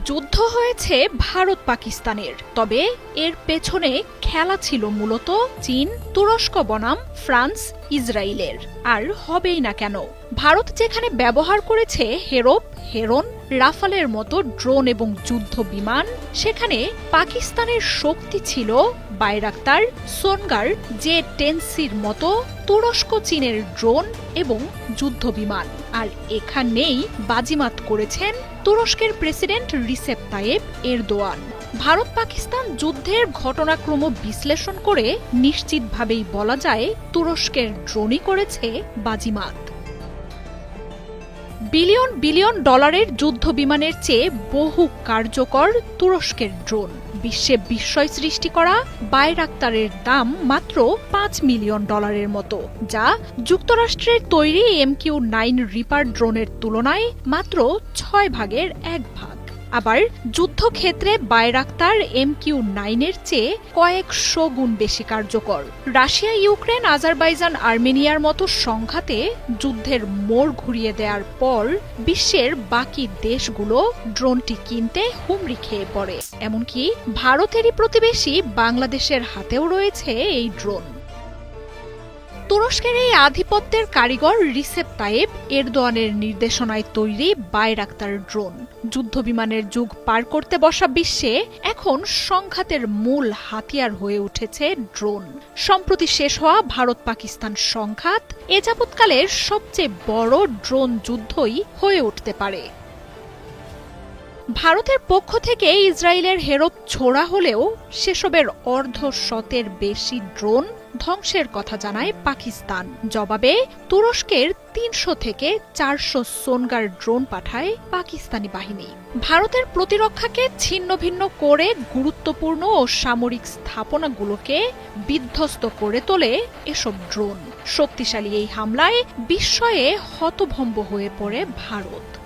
যুদ্ধ হয়েছে ভারত পাকিস্তানের তবে এর পেছনে খেলা ছিল মূলত চীন তুরস্ক বনাম ফ্রান্স ইসরায়েলের। আর হবেই না কেন। ভারত যেখানে ব্যবহার করেছে হেরোপ, হেরন, রাফালের মতো ড্রোন এবং যুদ্ধ বিমান, সেখানে পাকিস্তানের শক্তি ছিল বাইরাক্তার সোনগার জে টেনসির মতো তুরস্ক, চীনের ড্রোন এবং যুদ্ধ বিমান। আর এখানেই বাজিমাত করেছেন তুরস্কের president Recep Tayyip Erdogan. Bharat Pakistan যুদ্ধের ঘটনাক্রম বিশ্লেষণ করে নিশ্চিতভাবেই বলা যায় তুরস্কের ড্রোনই করেছে বাজিমাত। বিলিয়ন বিলিয়ন ডলারের যুদ্ধ বিমানের চেয়ে বহু কার্যকর তুরস্কের ড্রোন। বিশ্বে বিস্ময় সৃষ্টি করা বাইরাক্তারের দাম মাত্র পাঁচ মিলিয়ন ডলারের মতো, যা যুক্তরাষ্ট্রের তৈরি এমকিউ নাইন রিপার ড্রোনের তুলনায় মাত্র ছয় ভাগের এক ভাগ। আবার যুদ্ধক্ষেত্রে বাইরাক্তার এম কিউ নাইনের চেয়ে কয়েকশো গুণ বেশি কার্যকর। রাশিয়া, ইউক্রেন, আজারবাইজান, আর্মেনিয়ার মতো সংঘাতে যুদ্ধের মোড় ঘুরিয়ে দেওয়ার পর বিশ্বের বাকি দেশগুলো ড্রোনটি কিনতে হুমড়ি খেয়ে পড়ে। এমনকি ভারতেরই প্রতিবেশী বাংলাদেশের হাতেও রয়েছে এই ড্রোন। তুরস্কের এই আধিপত্যের কারিগর রিসেপ তায়েব এরদোয়ানের নির্দেশনায় তৈরি বাইরাক্তার ড্রোন। যুদ্ধবিমানের যুগ পার করতে বসা বিশ্বে এখন সংঘাতের মূল হাতিয়ার হয়ে উঠেছে ড্রোন। সম্প্রতি শেষ হওয়া ভারত পাকিস্তান সংঘাত এ যাবৎকালের সবচেয়ে বড় ড্রোন যুদ্ধই হয়ে উঠতে পারে। ভারতের পক্ষ থেকে ইসরায়েলের হেরপ ছোড়া হলেও সেসবের অর্ধ শতের বেশি ড্রোন ধ্বংসের কথা জানায় পাকিস্তান। জবাবে, তুরস্কের তিনশো থেকে চারশো সোনগার ড্রোন পাঠায় পাকিস্তানি বাহিনী। ভারতের প্রতিরক্ষাকে ছিন্ন ভিন্ন করে গুরুত্বপূর্ণ ও সামরিক স্থাপনাগুলোকে বিধ্বস্ত করে তোলে এসব ড্রোন। শক্তিশালী এই হামলায় বিস্ময়ে হতভম্ব হয়ে পড়ে ভারত।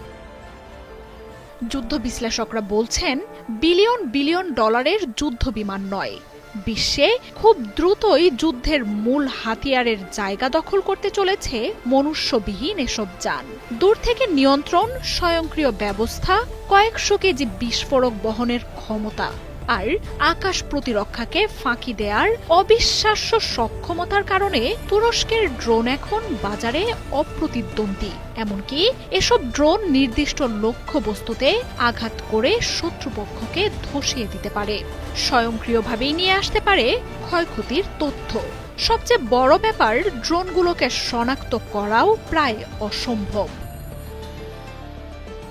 যুদ্ধ বিশ্লেষকরা বলছেন, বিলিয়ন বিলিয়ন ডলারের যুদ্ধ বিমান নয়। বিশ্বে খুব দ্রুতই যুদ্ধের মূল হাতিয়ারের জায়গা দখল করতে চলেছে মনুষ্যবিহীন এসব যান। দূর থেকে নিয়ন্ত্রণ, স্বয়ংক্রিয় ব্যবস্থা, কয়েকশো কেজি বিস্ফোরক বহনের ক্ষমতা। আর আকাশ প্রতিরক্ষাকে ফাঁকি দেওয়ার অবিশ্বাস্য সক্ষমতার কারণে তুরস্কের ড্রোন এখন বাজারে অপ্রতিদ্বন্দ্বী। এমনকি এসব ড্রোন নির্দিষ্ট লক্ষ্যবস্তুতে আঘাত করে শত্রুপক্ষকে ধসিয়ে দিতে পারে। স্বয়ংক্রিয়ভাবেই নিয়ে আসতে পারে ক্ষয়ক্ষতির তথ্য। সবচেয়ে বড় ব্যাপার, ড্রোনগুলোকে শনাক্ত করাও প্রায় অসম্ভব।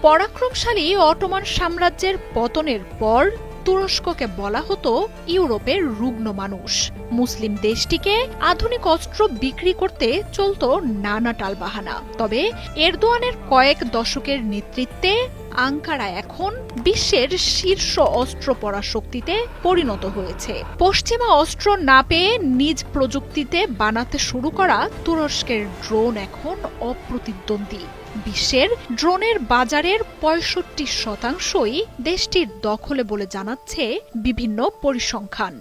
পরাক্রমশালী অটোমান সাম্রাজ্যের পতনের পর তুরস্ককে বলা হতো ইউরোপের রুগ্ন মানুষ। মুসলিম দেশটিকে আধুনিক অস্ত্র বিক্রি করতে চলত নানা টালবাহানা। তবে এরদোয়ানের কয়েক দশকের নেতৃত্বে আঙ্কারা এখন বিশ্বের শীর্ষ অস্ত্র পরা শক্তিতে পরিণত হয়েছে। পশ্চিমা অস্ত্র না পেয়ে নিজ প্রযুক্তিতে বানাতে শুরু করা তুরস্কের ড্রোন এখন অপ্রতিদ্বন্দ্বী। বিশ্বের ড্রোনের বাজারের পঁয়ষট্টি শতাংশই দেশটির দখলে বলে জানাচ্ছে বিভিন্ন পরিসংখ্যান।